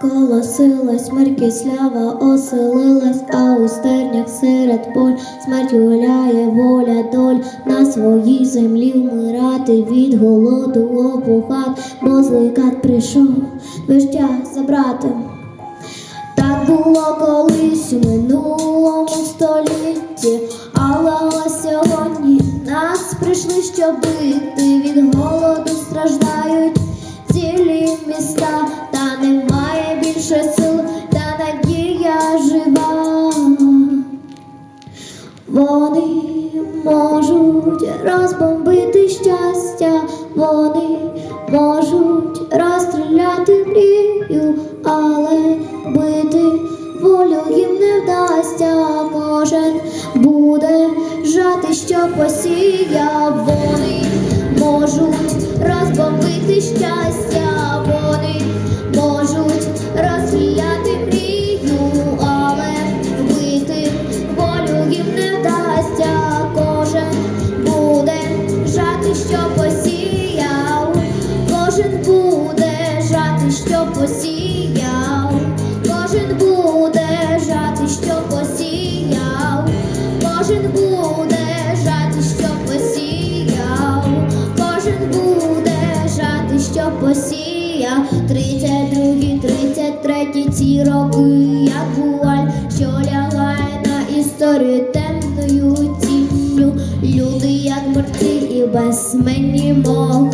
Колосилась смерть кислява, оселилась, а у стернях серед поль. Смерть гуляє воля доль на своїй землі вмирати від голоду опухат, бо злий кат прийшов виждя забрати. Так було колись у минулому столітті, але ось сьогодні нас прийшли, щоб бити. Від голоду страждають цілі міста, більше сил, та надія жива. Вони можуть розбомбити щастя, вони можуть розстріляти мрію, але бити волю їм не вдасться. Кожен буде жати, що посіяв. Вони можуть розбомбити щастя, посіяв, кожен буде жати, що посіяв, кожен буде жати, що посіяв, кожен буде жати, що посіяв. Тридцять другі, тридцять треті ці роки, як вуаль, що лягає на історію темною тінню. Люди, як мертві і безсменні могили. Кожен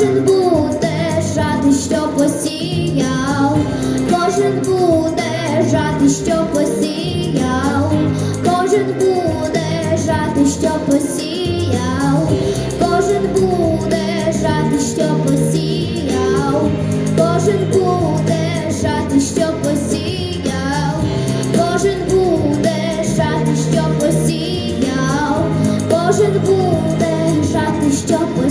Кожен буде жати, що посіяв, кожен буде жати, що посіяв, кожен буде жати, що посіяв, кожен буде жати, що посіяв, кожен буде жати, що посіяв, кожен буде жати, що посіяв, кожен буде жати, що посіяв.